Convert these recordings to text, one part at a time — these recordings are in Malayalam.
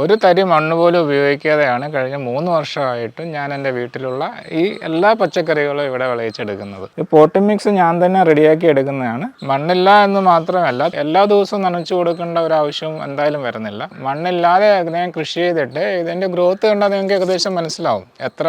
ഒരു തരി മണ്ണ് പോലും ഉപയോഗിക്കാതെയാണ് കഴിഞ്ഞ മൂന്ന് വർഷമായിട്ടും ഞാൻ എന്റെ വീട്ടിലുള്ള ഈ എല്ലാ പച്ചക്കറികളും ഇവിടെ വിളയിച്ചെടുക്കുന്നത്. ഈ പോട്ടിംഗ് മിക്സ് ഞാൻ തന്നെ റെഡിയാക്കി എടുക്കുന്നതാണ്. മണ്ണില്ല എന്ന് മാത്രമല്ല എല്ലാ ദിവസവും നനച്ചു കൊടുക്കേണ്ട ഒരു ആവശ്യവും എന്തായാലും വരുന്നില്ല. മണ്ണില്ലാതെ ഞാൻ കൃഷി ചെയ്തിട്ട് ഇതിന്റെ ഗ്രോത്ത് കണ്ടാൽ നിങ്ങൾക്ക് ഏകദേശം മനസ്സിലാവും. എത്ര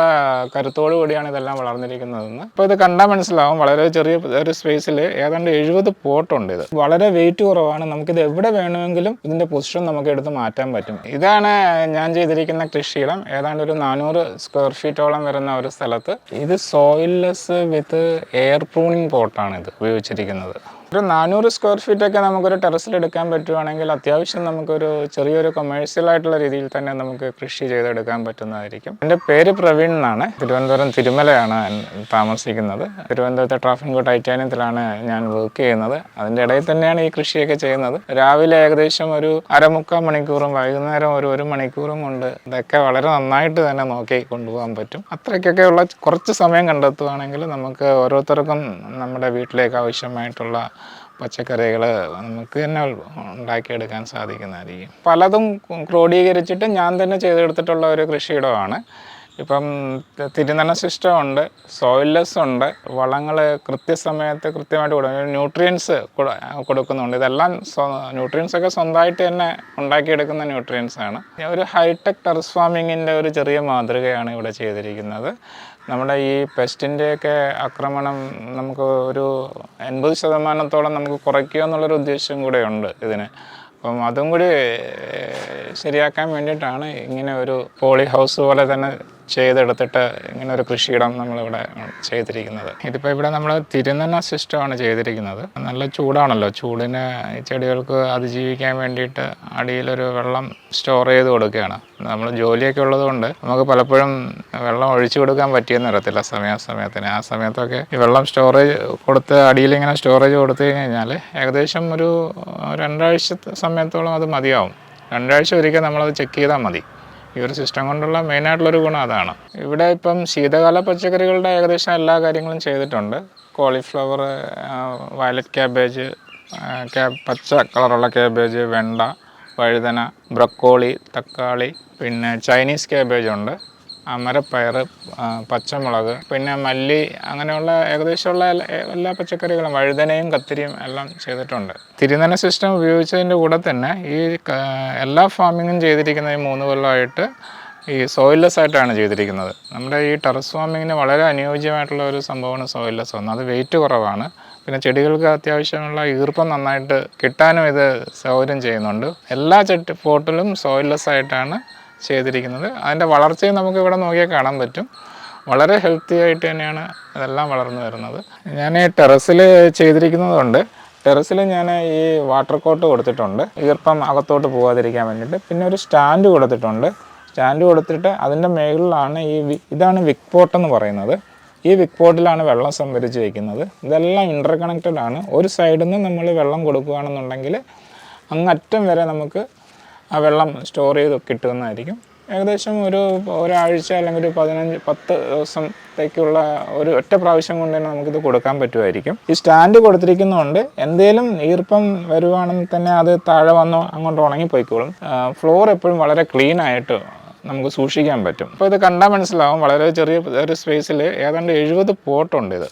കരുത്തോടു കൂടിയാണ് ഇതെല്ലാം വളർന്നിരിക്കുന്നതെന്ന്. അപ്പോൾ ഇത് കണ്ടാൽ മനസ്സിലാവും. വളരെ ചെറിയ ഒരു സ്പേസിൽ ഏതാണ്ട് എഴുപത് പോട്ടുണ്ട് ഇത്. വളരെ വെയിറ്റ് കുറവാണ്. നമുക്കിത് എവിടെ വേണമെങ്കിലും ഇതിന്റെ പൊസിഷൻ നമുക്ക് എടുത്ത് മാറ്റാൻ പറ്റും. ഇതാണ് ഞാൻ ചെയ്തിരിക്കുന്ന കൃഷിയിടം. ഏതാണ്ട് ഒരു നാനൂറ് സ്ക്വയർ ഫീറ്റോളം വരുന്ന ഒരു സ്ഥലത്ത്. ഇത് സോയിൽലെസ് വിത്ത് എയർ പ്രൂണിങ് പോട്ടാണ് ഇത് ഉപയോഗിച്ചിരിക്കുന്നത്. ഒരു നാനൂറ് സ്ക്വയർ ഫീറ്റ് ഒക്കെ നമുക്കൊരു ടെറസിൽ എടുക്കാൻ പറ്റുവാണെങ്കിൽ അത്യാവശ്യം നമുക്കൊരു ചെറിയൊരു കൊമേഴ്സ്യൽ ആയിട്ടുള്ള രീതിയിൽ തന്നെ നമുക്ക് കൃഷി ചെയ്തെടുക്കാൻ പറ്റുന്നതായിരിക്കും. എന്റെ പേര് പ്രവീൺ എന്നാണ്. തിരുവനന്തപുരം തിരുമലയാണ് താമസിക്കുന്നത്. തിരുവനന്തപുരത്തെ ട്രാഫിക് ടൈറ്റാനിയത്തിലാണ് ഞാൻ വർക്ക് ചെയ്യുന്നത്. അതിന്റെ ഇടയിൽ തന്നെയാണ് ഈ കൃഷിയൊക്കെ ചെയ്യുന്നത്. രാവിലെ ഏകദേശം ഒരു അരമുക്കാൽ മണിക്കൂറും വൈകുന്നേരം ഒരു ഒരു മണിക്കൂറും കൊണ്ട് ഇതൊക്കെ വളരെ നന്നായിട്ട് തന്നെ നോക്കി കൊണ്ടുപോകാൻ പറ്റും. അത്രയ്ക്കൊക്കെ ഉള്ള കുറച്ച് സമയം കണ്ടെത്തുവാണെങ്കിൽ നമുക്ക് ഓരോരുത്തർക്കും നമ്മുടെ വീട്ടിലേക്ക് ആവശ്യമായിട്ടുള്ള പച്ചക്കറികൾ നമുക്ക് തന്നെ ഉണ്ടാക്കിയെടുക്കാൻ സാധിക്കുന്നതായിരിക്കും. പലതും ക്രോഡീകരിച്ചിട്ട് ഞാൻ തന്നെ ചെയ്തെടുത്തിട്ടുള്ള ഒരു കൃഷിയിടമാണ്. ഇപ്പം തിരുനന സിസ്റ്റം ഉണ്ട് സോയിൽലെസ് ഉണ്ട് വളങ്ങൾ കൃത്യസമയത്ത് കൃത്യമായിട്ട് കൊടുക്കും. ന്യൂട്രിയൻസ് കൊടുക്കുന്നുണ്ട്. ഇതെല്ലാം ന്യൂട്രിയൻസ് ഒക്കെ സ്വന്തമായിട്ട് തന്നെ ഉണ്ടാക്കിയെടുക്കുന്ന ന്യൂട്രിയൻസ് ആണ് ഒരു ഹൈടെക് ടെറസ് ഫാമിങ്ങിന്റെ ഒരു ചെറിയ മാതൃകയാണ് ഇവിടെ ചെയ്തിരിക്കുന്നത്. നമ്മുടെ ഈ പെസ്റ്റിന്റെയൊക്കെ ആക്രമണം നമുക്ക് ഒരു എൺപത് ശതമാനത്തോളം നമുക്ക് കുറയ്ക്കുക എന്നുള്ളൊരു ഉദ്ദേശം കൂടെ ഉണ്ട് ഇതിന്. അപ്പം അതും കൂടി ശരിയാക്കാൻ വേണ്ടിയിട്ടാണ് ഇങ്ങനെ ഒരു പോളി ഹൗസ് പോലെ തന്നെ ചെയ്തെടുത്തിട്ട് ഇങ്ങനെ ഒരു കൃഷിയിടം നമ്മളിവിടെ ചെയ്തിരിക്കുന്നത്. ഇതിപ്പോൾ ഇവിടെ നമ്മൾ തിരുനന്ന സിസ്റ്റമാണ് ചെയ്തിരിക്കുന്നത്. നല്ല ചൂടാണല്ലോ. ചൂടിന് ചെടികൾക്ക് അതിജീവിക്കാൻ വേണ്ടിയിട്ട് അടിയിലൊരു വെള്ളം സ്റ്റോർ ചെയ്ത് കൊടുക്കുകയാണ്. നമ്മൾ ജോലിയൊക്കെ ഉള്ളതുകൊണ്ട് നമുക്ക് പലപ്പോഴും വെള്ളം ഒഴിച്ചു കൊടുക്കാൻ പറ്റിയെന്ന് വരത്തില്ല സമയാസമയത്തിന്. ആ സമയത്തൊക്കെ ഈ വെള്ളം സ്റ്റോറേജ് കൊടുത്ത് അടിയിൽ ഇങ്ങനെ സ്റ്റോറേജ് കൊടുത്തു കഴിഞ്ഞാൽ ഏകദേശം ഒരു രണ്ടാഴ്ച സമയത്തോളം അത് മതിയാവും. രണ്ടാഴ്ച ഒരിക്കൽ നമ്മളത് ചെക്ക് ചെയ്താൽ മതി. ഈ ഒരു സിസ്റ്റം കൊണ്ടുള്ള മെയിനായിട്ടുള്ളൊരു ഗുണം അതാണ്. ഇവിടെ ഇപ്പം ശീതകാല പച്ചക്കറികളുടെ ഏകദേശം എല്ലാ കാര്യങ്ങളും ചെയ്തിട്ടുണ്ട്. കോളിഫ്ലവർ വയലറ്റ് ക്യാബേജ് ക്യാ- പച്ച കളറുള്ള ക്യാബേജ് വെണ്ട വഴുതന ബ്രക്കോളി തക്കാളി പിന്നെ ചൈനീസ് ക്യാബേജ് ഉണ്ട്. അമരപ്പയർ പച്ചമുളക് പിന്നെ മല്ലി അങ്ങനെയുള്ള ഏകദേശമുള്ള എല്ലാ- പച്ചക്കറികളും വഴുതനയും കത്തിരിയും എല്ലാം ചെയ്തിട്ടുണ്ട്. തിരുനന സിസ്റ്റം ഉപയോഗിച്ചതിന്റെ കൂടെ തന്നെ ഈ എല്ലാ ഫാമിങ്ങും ചെയ്തിരിക്കുന്ന ഈ മൂന്ന് കൊല്ലമായിട്ട് ഈ സോയിൽലെസ് ആയിട്ടാണ് ചെയ്തിരിക്കുന്നത്. നമ്മുടെ ഈ ടെറസ് ഫാമിങ്ങിന് വളരെ അനുയോജ്യമായിട്ടുള്ള ഒരു സംഭവമാണ് സോയിൽലെസ് ഒന്ന് അത് വെയിറ്റ് കുറവാണ്. പിന്നെ ചെടികൾക്ക് അത്യാവശ്യമുള്ള ഈർപ്പം നന്നായിട്ട് കിട്ടാനും ഇത് സൗകര്യം ചെയ്യുന്നുണ്ട്. എല്ലാ ചെട്ടി പോട്ടിലും സോയിൽലെസ് ആയിട്ടാണ് ചെയ്തിരിക്കുന്നത്. അതിന്റെ വളർച്ചയും നമുക്ക് ഇവിടെ നോക്കിയാൽ കാണാൻ പറ്റും. വളരെ ഹെൽത്തി ആയിട്ട് തന്നെയാണ് അതെല്ലാം വളർന്നു വരുന്നത്. ഞാൻ ടെറസിൽ ചെയ്തിരിക്കുന്നതുകൊണ്ട് ടെറസിൽ ഞാൻ ഈ വാട്ടർ കോട്ട് കൊടുത്തിട്ടുണ്ട്. ഈർപ്പം അകത്തോട്ട് പോകാതിരിക്കാൻ വേണ്ടിയിട്ട്. പിന്നെ ഒരു സ്റ്റാൻഡ് കൊടുത്തിട്ടുണ്ട്. സ്റ്റാൻഡ് കൊടുത്തിട്ട് അതിന്റെ മേളിലാണ് ഈ ഇതാണ് വിക് പോട്ട് എന്ന് പറയുന്നത്. ഈ വിക് പോട്ടിലാണ് വെള്ളം സംഭരിച്ച് വയ്ക്കുന്നത് ഇതെല്ലാം ഇന്റർ കണക്റ്റഡ് ആണ്. ഒരു സൈഡിൽ നിന്ന് നമ്മൾ വെള്ളം കൊടുക്കുകയാണെന്നുണ്ടെങ്കിൽ അങ്ങറ്റം വരെ നമുക്ക് ആ വെള്ളം സ്റ്റോർ ചെയ്ത് കിട്ടുന്നതായിരിക്കും. ഏകദേശം ഒരു ഒരാഴ്ച അല്ലെങ്കിൽ ഒരു പതിനഞ്ച് പത്ത് ദിവസത്തേക്കുള്ള ഒരു ഒറ്റ പ്രാവശ്യം കൊണ്ട് തന്നെ നമുക്കിത് കൊടുക്കാൻ പറ്റുമായിരിക്കും. ഈ സ്റ്റാൻഡ് കൊടുത്തിരിക്കുന്നതുകൊണ്ട് എന്തേലും ഈർപ്പം വരുവാണെങ്കിൽ തന്നെ അത് താഴെ വന്നോ അങ്ങോട്ട് ഉണങ്ങിപ്പോയിക്കോളും ഫ്ലോർ എപ്പോഴും വളരെ ക്ലീൻ ആയിട്ട് നമുക്ക് സൂക്ഷിക്കാൻ പറ്റും. അപ്പോൾ ഇത് കണ്ടാൽ മനസ്സിലാവും. വളരെ ചെറിയ ഒരു സ്പേസിൽ ഏതാണ്ട് എഴുപത് പോട്ടുണ്ട് ഇത്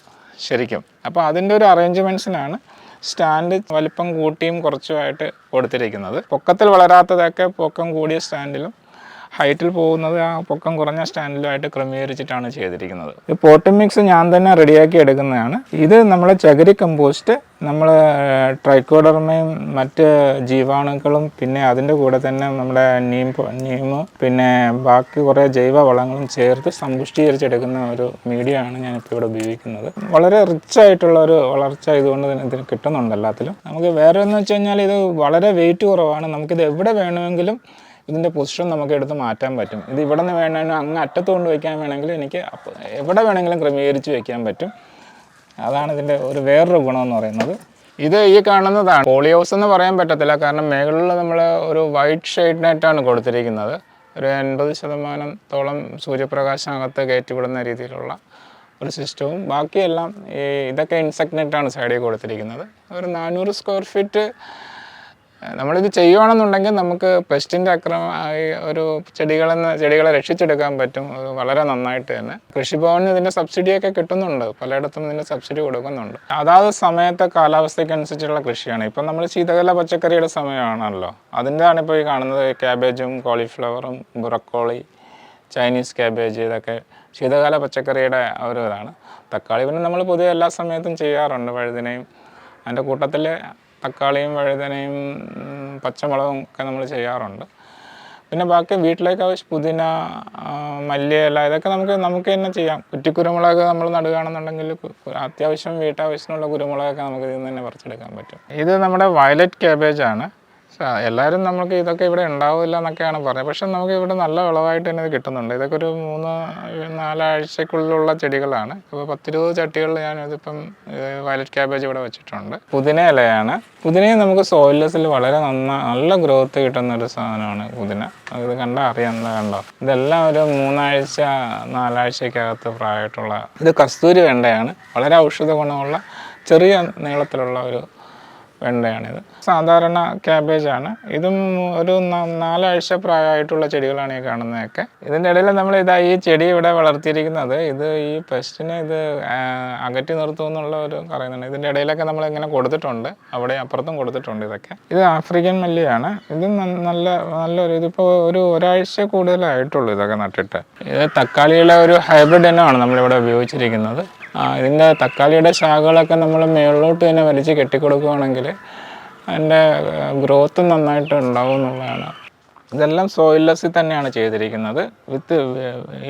ശരിക്കും. അപ്പോൾ അതിന്റെ ഒരു അറേഞ്ച്മെന്റ്സിനാണ് സ്റ്റാൻഡ് വലിപ്പം കൂട്ടിയും കുറച്ചുമായിട്ട് കൊടുത്തിരിക്കുന്നത്. പൊക്കത്തിൽ വളരാത്തതൊക്കെ പൊക്കം കൂടിയ സ്റ്റാൻഡിലും ഹൈറ്റിൽ പോകുന്നത് ആ പൊക്കം കുറഞ്ഞ സ്റ്റാൻഡിലുമായിട്ട് ക്രമീകരിച്ചിട്ടാണ് ചെയ്തിരിക്കുന്നത്. ഈ പോട്ടിംഗ് മിക്സ് ഞാൻ തന്നെ റെഡിയാക്കി എടുക്കുന്നതാണ്. ഇത് നമ്മളെ ചകിരി കമ്പോസ്റ്റ് നമ്മൾ ട്രൈക്കോഡർമയും മറ്റ് ജീവാണുക്കളും പിന്നെ അതിന്റെ കൂടെ തന്നെ നമ്മുടെ നീം നീമ് പിന്നെ ബാക്കി കുറേ ജൈവ വളങ്ങളും ചേർത്ത് സമ്പുഷ്ടീകരിച്ചെടുക്കുന്ന ഒരു മീഡിയ ആണ് ഞാനിപ്പോൾ ഇവിടെ ഉപയോഗിക്കുന്നത്. വളരെ റിച്ച് ആയിട്ടുള്ള ഒരു വളർച്ച ഇതുകൊണ്ട് തന്നെ ഇതിന് കിട്ടുന്നുണ്ട് എല്ലാത്തിലും. നമുക്ക് വേറെ എന്ന് വെച്ച് കഴിഞ്ഞാൽ ഇത് വളരെ വെയിറ്റ് കുറവാണ്. നമുക്കിത് എവിടെ വേണമെങ്കിലും ഇതിന്റെ പൊസിഷൻ നമുക്ക് എടുത്ത് മാറ്റാൻ പറ്റും. ഇത് ഇവിടെ നിന്ന് വേണമെങ്കിൽ അങ്ങ് അറ്റത്ത് കൊണ്ട് വയ്ക്കാൻ വേണമെങ്കിൽ എനിക്ക് എവിടെ വേണമെങ്കിലും ക്രമീകരിച്ച് വയ്ക്കാൻ പറ്റും. അതാണ് ഇതിന്റെ ഒരു വേറൊരു ഗുണമെന്ന് പറയുന്നത്. ഇത് ഈ കാണുന്നതാണ്. പോളിയോസ് എന്ന് പറയാൻ പറ്റത്തില്ല. കാരണം മേഖലയിൽ നമ്മൾ ഒരു വൈറ്റ് ഷെയ്ഡ് കൊടുത്തിരിക്കുന്നത്. ഒരു എൺപത് ശതമാനത്തോളം സൂര്യപ്രകാശം അകത്ത് കയറ്റിവിടുന്ന രീതിയിലുള്ള ഒരു സിസ്റ്റവും ബാക്കിയെല്ലാം ഈ ഇതൊക്കെ ഇൻസെക്ട് സൈഡിൽ കൊടുത്തിരിക്കുന്നത്. ഒരു നാനൂറ് സ്ക്വയർ ഫീറ്റ് നമ്മളിത് ചെയ്യുകയാണെന്നുണ്ടെങ്കിൽ നമുക്ക് പെസ്റ്റിന്റെ അക്രമ ഒരു ചെടികളിൽ നിന്ന് ചെടികളെ രക്ഷിച്ചെടുക്കാൻ പറ്റും. വളരെ നന്നായിട്ട് തന്നെ. കൃഷിഭവനിൽ ഇതിന്റെ സബ്സിഡിയൊക്കെ കിട്ടുന്നുണ്ട്. പലയിടത്തും ഇതിന്റെ സബ്സിഡി കൊടുക്കുന്നുണ്ട്. അതാത് സമയത്തെ കാലാവസ്ഥയ്ക്കനുസരിച്ചുള്ള കൃഷിയാണ്. ഇപ്പം നമ്മൾ ശീതകാല പച്ചക്കറിയുടെ സമയമാണല്ലോ. അതിന്റെതാണ് ഇപ്പോൾ ഈ കാണുന്നത് ക്യാബേജും കോളിഫ്ലവറും ബ്രക്കോളി ചൈനീസ് ക്യാബേജ് ഇതൊക്കെ ശീതകാല പച്ചക്കറിയുടെ ഒരു ഇതാണ്. തക്കാളി പിന്നെ നമ്മൾ പൊതുവെ എല്ലാ സമയത്തും ചെയ്യാറുണ്ട് വഴുതനയും. അതിന്റെ കൂട്ടത്തിൽ തക്കാളിയും വഴുതനയും പച്ചമുളകും ഒക്കെ നമ്മൾ ചെയ്യാറുണ്ട്. പിന്നെ ബാക്കി വീട്ടിലേക്ക് ആവശ്യം പുതിന മല്ലിയല ഇതൊക്കെ നമുക്ക് നമുക്ക് തന്നെ ചെയ്യാം. കുറ്റിക്കുരുമുളക് നമ്മൾ നടുകയാണെന്നുണ്ടെങ്കിൽ അത്യാവശ്യം വീട്ടാവശ്യത്തിനുള്ള കുരുമുളകൊക്കെ നമുക്ക് ഇതിൽ നിന്ന് തന്നെ പറിച്ചെടുക്കാൻ പറ്റും. ഇത് നമ്മുടെ വയലറ്റ് ക്യാബേജ് ആണ് എല്ലാവരും നമുക്ക് ഇതൊക്കെ ഇവിടെ ഉണ്ടാവില്ല എന്നൊക്കെയാണ് പറഞ്ഞത്. പക്ഷെ നമുക്ക് ഇവിടെ നല്ല വിളവായിട്ട് തന്നെ ഇത് കിട്ടുന്നുണ്ട്. ഇതൊക്കെ ഒരു മൂന്ന് നാലാഴ്ചക്കുള്ളിലുള്ള ചെടികളാണ്. ഇപ്പോൾ പത്തിരുപത് ചട്ടികളിൽ ഞാൻ ഇതിപ്പം വയലറ്റ് ക്യാബേജ് ഇവിടെ വെച്ചിട്ടുണ്ട്. പുതിന ഇലയാണ്. പുതിനയും നമുക്ക് സോയിലസിൽ വളരെ നന്ന നല്ല ഗ്രോത്ത് കിട്ടുന്ന ഒരു സാധനമാണ് പുതിന. ഇത് കണ്ടാൽ അറിയാം കണ്ടോ? ഇതെല്ലാം ഒരു മൂന്നാഴ്ച നാലാഴ്ചക്കകത്ത് പ്രായമായിട്ടുള്ള ഇത് കസ്തൂരി വെണ്ടയാണ്. വളരെ ഔഷധ ഗുണമുള്ള ചെറിയ നീളത്തിലുള്ള ഒരു വെണ്ടയാണിത്. സാധാരണ ക്യാബേജാണ്. ഇതും ഒരു നാലാഴ്ച പ്രായമായിട്ടുള്ള ചെടികളാണ് ഈ കാണുന്നതൊക്കെ. ഇതിന്റെ ഇടയിൽ നമ്മൾ ഇതാ ഈ ചെടി ഇവിടെ വളർത്തിയിരിക്കുന്നത്. ഇത് ഈ പെസ്റ്റിനെ ഇത് അകറ്റി നിർത്തും എന്നുള്ള ഒരു പറയുന്നുണ്ട്. ഇതിന്റെ ഇടയിലൊക്കെ നമ്മൾ ഇങ്ങനെ കൊടുത്തിട്ടുണ്ട്. അവിടെ അപ്പുറത്തും കൊടുത്തിട്ടുണ്ട് ഇതൊക്കെ. ഇത് ആഫ്രിക്കൻ മല്ലിയാണ്. ഇത് നല്ല നല്ലൊരു ഇതിപ്പോൾ ഒരു ഒരാഴ്ച കൂടുതലായിട്ടുള്ളൂ ഇതൊക്കെ നട്ടിട്ട്. ഇത് തക്കാളിയുടെ ഒരു ഹൈബ്രിഡ് ഇനമാണ് നമ്മളിവിടെ ഉപയോഗിച്ചിരിക്കുന്നത്. ഇതിന്റെ തക്കാളിയുടെ ശാഖകളൊക്കെ നമ്മൾ മേളിലോട്ട് തന്നെ വലിച്ച് കെട്ടിക്കൊടുക്കുകയാണെങ്കിൽ അതിന്റെ ഗ്രോത്ത് നന്നായിട്ട് ഉണ്ടാവും എന്നുള്ളതാണ്. ഇതെല്ലാം സോയിൽലെസ്സിൽ തന്നെയാണ് ചെയ്തിരിക്കുന്നത്. വിത്ത്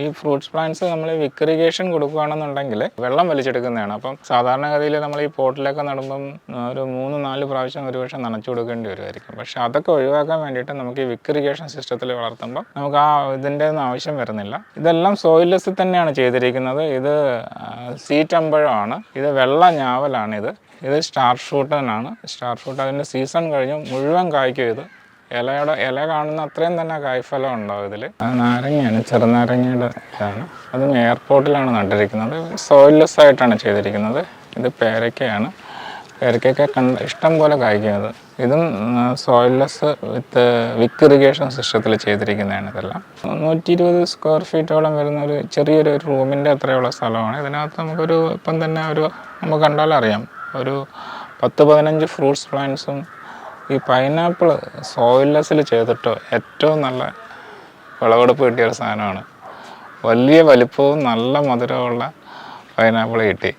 ഈ ഫ്രൂട്ട്സ് പ്ലാന്റ്സ് നമ്മൾ വിക്രിഗേഷൻ കൊടുക്കുകയാണെന്നുണ്ടെങ്കിൽ വെള്ളം വലിച്ചെടുക്കുന്നതാണ്. അപ്പം സാധാരണഗതിയിൽ നമ്മൾ ഈ പോട്ടിലൊക്കെ നടുമ്പം ഒരു മൂന്ന് നാല് പ്രാവശ്യം ഒരു പക്ഷേ നനച്ചു കൊടുക്കേണ്ടി വരുമായിരിക്കും. പക്ഷെ അതൊക്കെ ഒഴിവാക്കാൻ വേണ്ടിയിട്ട് നമുക്ക് ഈ വിക്രിഗേഷൻ സിസ്റ്റത്തിൽ വളർത്തുമ്പോൾ നമുക്ക് ആ ഇതിന്റെ ഒന്നും ആവശ്യം വരുന്നില്ല. ഇതെല്ലാം സോയിൽലെസ്സിൽ തന്നെയാണ് ചെയ്തിരിക്കുന്നത്. ഇത് സീറ്റമ്പഴമാണ് ഇത് വെള്ള ഞാവലാണിത്. ഇത് സ്റ്റാർ ഷൂട്ടനാണ് സ്റ്റാർ ഷൂട്ട് അതിന്റെ സീസൺ കഴിഞ്ഞ് മുഴുവൻ കായ്ക്കും ഇത്. ഇലയുടെ ഇല കാണുന്ന അത്രയും തന്നെ കായ്ഫലം ഉണ്ടാവും ഇതിൽ നാരങ്ങയാണ് ചെറുനാരങ്ങയുടെ ഇതാണ്. അതും എയർപോർട്ടിലാണ് നട്ടിരിക്കുന്നത്. സോയിൽലെസ് ആയിട്ടാണ് ചെയ്തിരിക്കുന്നത്. ഇത് പേരക്കയാണ് പേരക്കയൊക്കെ കണ്ട് ഇഷ്ടം പോലെ കായ്ക്കുന്നത്. ഇതും സോയിൽലെസ് വിത്ത് വിക്ക് ഇറിഗേഷൻ സിസ്റ്റത്തിൽ ചെയ്തിരിക്കുന്നതാണ് ഇതെല്ലാം. നൂറ്റി ഇരുപത് സ്ക്വയർ ഫീറ്റോളം വരുന്ന ഒരു ചെറിയൊരു റൂമിന്റെ അത്രയുള്ള സ്ഥലമാണ്. ഇതിനകത്ത് നമുക്കൊരു ഇപ്പം തന്നെ ഒരു നമുക്ക് കണ്ടാലറിയാം. ഒരു പത്ത് പതിനഞ്ച് ഫ്രൂട്ട്സ് പ്ലാന്റ്സും ഈ പൈനാപ്പിൾ സോയിൽലെസ്സിൽ ചെയ്തിട്ട് ഏറ്റവും നല്ല വിളവെടുപ്പ് കിട്ടിയ ഒരു സാധനമാണ്. വലിയ വലിപ്പവും നല്ല മധുരമുള്ള പൈനാപ്പിൾ കിട്ടി.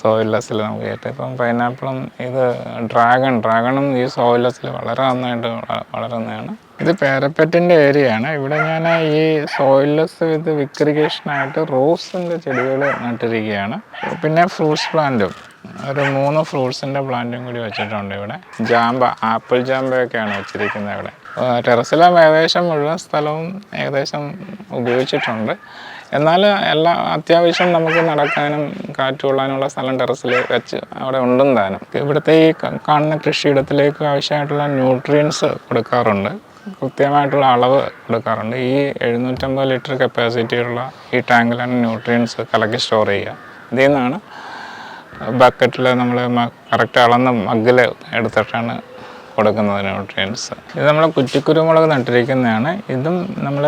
സോയിൽലെസ്സിൽ നമുക്ക് കിട്ടി. ഇപ്പം പൈനാപ്പിളും ഇത് ഡ്രാഗൺ ഡ്രാഗണും ഈ സോയിൽലെസ്സിൽ വളരെ നന്നായിട്ട് വള- വളരുന്നതാണ്. ഇത് പേരപ്പറ്റിന്റെ ഏരിയയാണ് ഇവിടെ ഞാൻ ഈ സോയിൽലെസ് വിത്ത് വിക്രിഗേഷനായിട്ട് റോസിന്റെ ചെടികൾ നട്ടിരിക്കുകയാണ്. പിന്നെ ഫ്രൂട്ട്സ് പ്ലാന്റും ഒരു മൂന്ന് ഫ്രൂട്ട്സിന്റെ പ്ലാന്റും കൂടി വെച്ചിട്ടുണ്ട് ഇവിടെ. ജാമ്പ ആപ്പിൾ ജാമ്പയൊക്കെയാണ് വെച്ചിരിക്കുന്നത് ഇവിടെ. ടെറസിലും ഏകദേശം മുഴുവൻ സ്ഥലവും ഏകദേശം ഉപയോഗിച്ചിട്ടുണ്ട്. എന്നാൽ എല്ലാ അത്യാവശ്യം നമുക്ക് നടക്കാനും കാറ്റ് കൊള്ളാനുള്ള സ്ഥലം ടെറസിൽ വെച്ച് അവിടെ ഉണ്ടും താനും ഇവിടുത്തെ ഈ കാണുന്ന കൃഷിയിടത്തിലേക്ക് ആവശ്യമായിട്ടുള്ള ന്യൂട്രിയൻസ് കൊടുക്കാറുണ്ട്. കൃത്യമായിട്ടുള്ള അളവ് കൊടുക്കാറുണ്ട്. ഈ എഴുന്നൂറ്റമ്പത് ലിറ്റർ കപ്പാസിറ്റിയുള്ള ഈ ടാങ്കിലാണ് ന്യൂട്രിയൻസ് കലക്കി സ്റ്റോർ ചെയ്യുക. ഇതിൽ നിന്നാണ് ബക്കറ്റിൽ നമ്മൾ കറക്റ്റ് അളന്ന് മഗ്ഗിൽ എടുത്തിട്ടാണ് കൊടുക്കുന്നത് ന്യൂട്രിയൻസ് ഇത് നമ്മൾ കുറ്റിക്കുരുമുളക് നട്ടിരിക്കുന്നതാണ്. ഇതും നമ്മൾ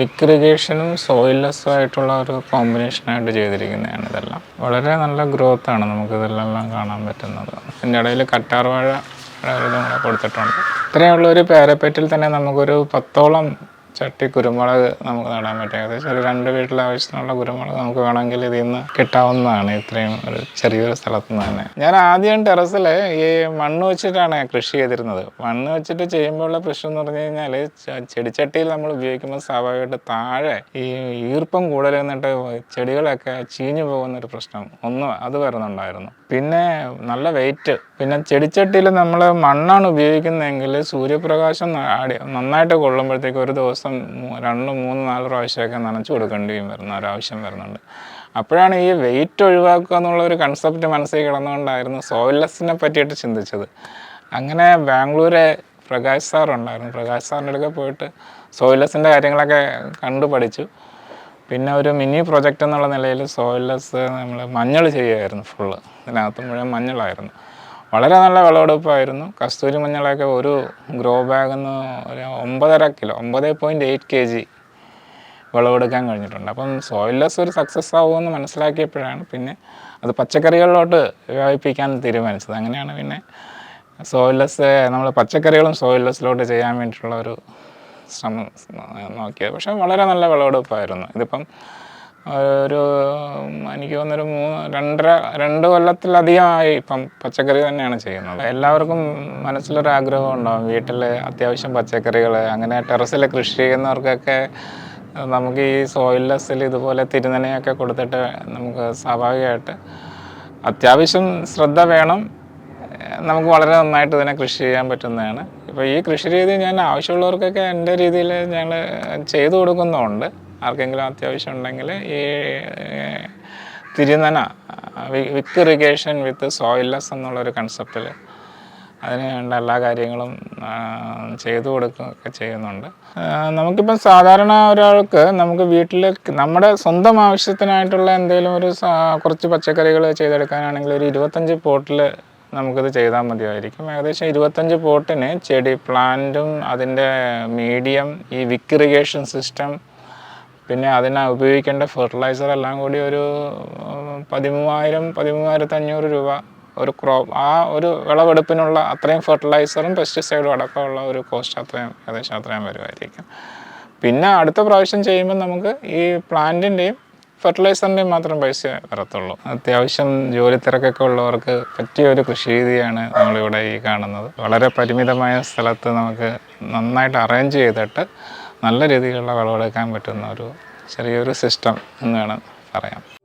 വിക്രിഗേഷനും സോയിൽലെസ്സും ആയിട്ടുള്ള ഒരു കോമ്പിനേഷനായിട്ട് ചെയ്തിരിക്കുന്നതാണ് ഇതെല്ലാം. വളരെ നല്ല ഗ്രോത്താണ് നമുക്ക് ഇതെല്ലാം കാണാൻ പറ്റുന്നത്. ഇതിന്റെ ഇടയിൽ കറ്റാർവാഴ കൊടുത്തിട്ടുണ്ട്. ഇത്രയുള്ള ഒരു പേരപ്പറ്റിൽ തന്നെ നമുക്കൊരു പത്തോളം ചട്ടി കുരുമുളക് നമുക്ക് നടാൻ പറ്റും. ഏകദേശം ഒരു രണ്ട് വീട്ടിലെ ആവശ്യത്തിനുള്ള കുരുമുളക് നമുക്ക് വേണമെങ്കിൽ ഇതിൽ നിന്ന് കിട്ടാവുന്നതാണ്. ഇത്രയും ഒരു ചെറിയൊരു സ്ഥലത്ത് നിന്ന് തന്നെ. ഞാൻ ആദ്യം ടെറസിൽ ഈ മണ്ണ് വെച്ചിട്ടാണ് കൃഷി ചെയ്തിരുന്നത്. മണ്ണ് വെച്ചിട്ട് ചെയ്യുമ്പോഴുള്ള പ്രശ്നം എന്ന് പറഞ്ഞു കഴിഞ്ഞാൽ ചെടിച്ചട്ടിയിൽ നമ്മൾ ഉപയോഗിക്കുമ്പോൾ സ്വാഭാവികമായിട്ട് താഴെ ഈ ഈർപ്പം കൂടുതൽ എന്നിട്ട് ചെടികളൊക്കെ ചീഞ്ഞു പോകുന്ന ഒരു പ്രശ്നം ഒന്ന് അത് വരുന്നുണ്ടായിരുന്നു. പിന്നെ നല്ല വെയിറ്റ്. പിന്നെ ചെടിച്ചട്ടിയിൽ നമ്മൾ മണ്ണാണ് ഉപയോഗിക്കുന്നതെങ്കിൽ സൂര്യപ്രകാശം നന്നായിട്ട് കൊള്ളുമ്പോഴത്തേക്ക് ഒരു ദിവസം മൂ- രണ്ട് മൂന്ന് നാല് പ്രാവശ്യമൊക്കെ നനച്ചു കൊടുക്കേണ്ടിയും വരുന്ന ഒരാവശ്യം വരുന്നുണ്ട്. അപ്പോഴാണ് ഈ വെയിറ്റ് ഒഴിവാക്കുക എന്നുള്ള ഒരു കൺസെപ്റ്റ് മനസ്സിൽ കിടന്നുകൊണ്ടായിരുന്നു സോയിൽലെസ്സിനെ പറ്റിയിട്ട് ചിന്തിച്ചത്. അങ്ങനെ ബാംഗ്ലൂരെ പ്രകാശ് സാറുണ്ടായിരുന്നു പ്രകാശ് സാറിന്റെ അടുക്കെ പോയിട്ട് സോയിൽലെസ്സിന്റെ കാര്യങ്ങളൊക്കെ കണ്ടു പഠിച്ചു. പിന്നെ ഒരു മിനി പ്രൊജക്റ്റ് എന്നുള്ള നിലയിൽ സോയിൽലെസ് നമ്മൾ മഞ്ഞൾ ചെയ്യുമായിരുന്നു ഫുള്ള് ഇതിനകത്ത് മുഴുവൻ മഞ്ഞളായിരുന്നു. വളരെ നല്ല വിളവെടുപ്പായിരുന്നു. കസ്തൂരി മഞ്ഞളൊക്കെ ഒരു ഗ്രോ ബാഗിൽ നിന്ന് ഒരു ഒമ്പതര കിലോ ഒമ്പത് പോയിന്റ് എയ്റ്റ് കെ ജി വിളവെടുക്കാൻ കഴിഞ്ഞിട്ടുണ്ട്. അപ്പം സോയിൽലെസ് ഒരു സക്സസ് ആവുമെന്ന് മനസ്സിലാക്കിയപ്പോഴാണ് പിന്നെ അത് പച്ചക്കറികളിലോട്ട് വ്യാപിപ്പിക്കാൻ തീരുമാനിച്ചത്. അങ്ങനെയാണ് പിന്നെ സോയിൽലെസ് നമ്മൾ പച്ചക്കറികളും സോയിൽലെസ്സിലോട്ട് ചെയ്യാൻ വേണ്ടിയിട്ടുള്ള ഒരു ശ്രമം നോക്കിയത്. പക്ഷേ വളരെ നല്ല വിളവെടുപ്പായിരുന്നു. ഇതിപ്പം ഒരു എനിക്ക് തോന്നുന്നൊരു മൂന്ന് രണ്ടര രണ്ട് കൊല്ലത്തിലധികമായി ഇപ്പം പച്ചക്കറി തന്നെയാണ് ചെയ്യുന്നത്. എല്ലാവർക്കും മനസ്സിലൊരു ആഗ്രഹം ഉണ്ടാവും. വീട്ടിൽ അത്യാവശ്യം പച്ചക്കറികൾ അങ്ങനെ ടെറസിൽ കൃഷി ചെയ്യുന്നവർക്കൊക്കെ നമുക്ക് ഈ സോയിൽലെസ്സിൽ ഇതുപോലെ തിരുനനയൊക്കെ കൊടുത്തിട്ട് നമുക്ക് സ്വാഭാവികമായിട്ട് അത്യാവശ്യം ശ്രദ്ധ വേണം. നമുക്ക് വളരെ നന്നായിട്ട് ഇതിനെ കൃഷി ചെയ്യാൻ പറ്റുന്നതാണ്. ഇപ്പോൾ ഈ കൃഷി രീതി ഞാൻ ആവശ്യമുള്ളവർക്കൊക്കെ എന്റെ രീതിയിൽ ഞങ്ങൾ ചെയ്തു കൊടുക്കുന്നുണ്ട് ആർക്കെങ്കിലും അത്യാവശ്യം ഉണ്ടെങ്കിൽ ഈ തിരുനന വിക്ക് ഇറിഗേഷൻ വിത്ത് സോയിൽലെസ് എന്നുള്ളൊരു കൺസെപ്റ്റിൽ അതിന് വേണ്ട എല്ലാ കാര്യങ്ങളും ചെയ്തു കൊടുക്കുകയൊക്കെ ചെയ്യുന്നുണ്ട്. നമുക്കിപ്പം സാധാരണ ഒരാൾക്ക് നമുക്ക് വീട്ടിൽ നമ്മുടെ സ്വന്തം ആവശ്യത്തിനായിട്ടുള്ള എന്തെങ്കിലും ഒരു കുറച്ച് പച്ചക്കറികൾ ചെയ്തെടുക്കാനാണെങ്കിൽ ഒരു ഇരുപത്തഞ്ച് പോട്ടിൽ നമുക്കിത് ചെയ്താൽ മതിയായിരിക്കും. ഏകദേശം ഇരുപത്തഞ്ച് പോട്ടിന് ചെടി പ്ലാന്റും അതിന്റെ മീഡിയം ഈ വിക്ക് ഇറിഗേഷൻ സിസ്റ്റം പിന്നെ അതിന് ഉപയോഗിക്കേണ്ട ഫെർട്ടിലൈസർ എല്ലാം കൂടി ഒരു പതിമൂവായിരം പതിമൂവായിരത്തി അഞ്ഞൂറ് രൂപ ഒരു ക്രോപ്പ് ആ ഒരു വിളവെടുപ്പിനുള്ള അത്രയും ഫെർട്ടിലൈസറും പെസ്റ്റിസൈഡും അടക്കമുള്ള ഒരു കോസ്റ്റ് അത്രയും ഏകദേശം അത്രയും വരുമായിരിക്കും. പിന്നെ അടുത്ത പ്രാവശ്യം ചെയ്യുമ്പോൾ നമുക്ക് ഈ പ്ലാന്റിന്റെയും ഫെർട്ടിലൈസറിന്റെയും മാത്രം പൈസ വരത്തുള്ളൂ. അത്യാവശ്യം ജോലി തിരക്കൊക്കെ ഉള്ളവർക്ക് പറ്റിയ ഒരു കൃഷി രീതിയാണ് നമ്മളിവിടെ ഈ കാണുന്നത്. വളരെ പരിമിതമായ സ്ഥലത്ത് നമുക്ക് നന്നായിട്ട് അറേഞ്ച് ചെയ്തിട്ട് നല്ല രീതിയിലുള്ള വിളവെടുക്കാൻ പറ്റുന്ന ഒരു ചെറിയൊരു സിസ്റ്റം എന്ന് വേണം പറയാം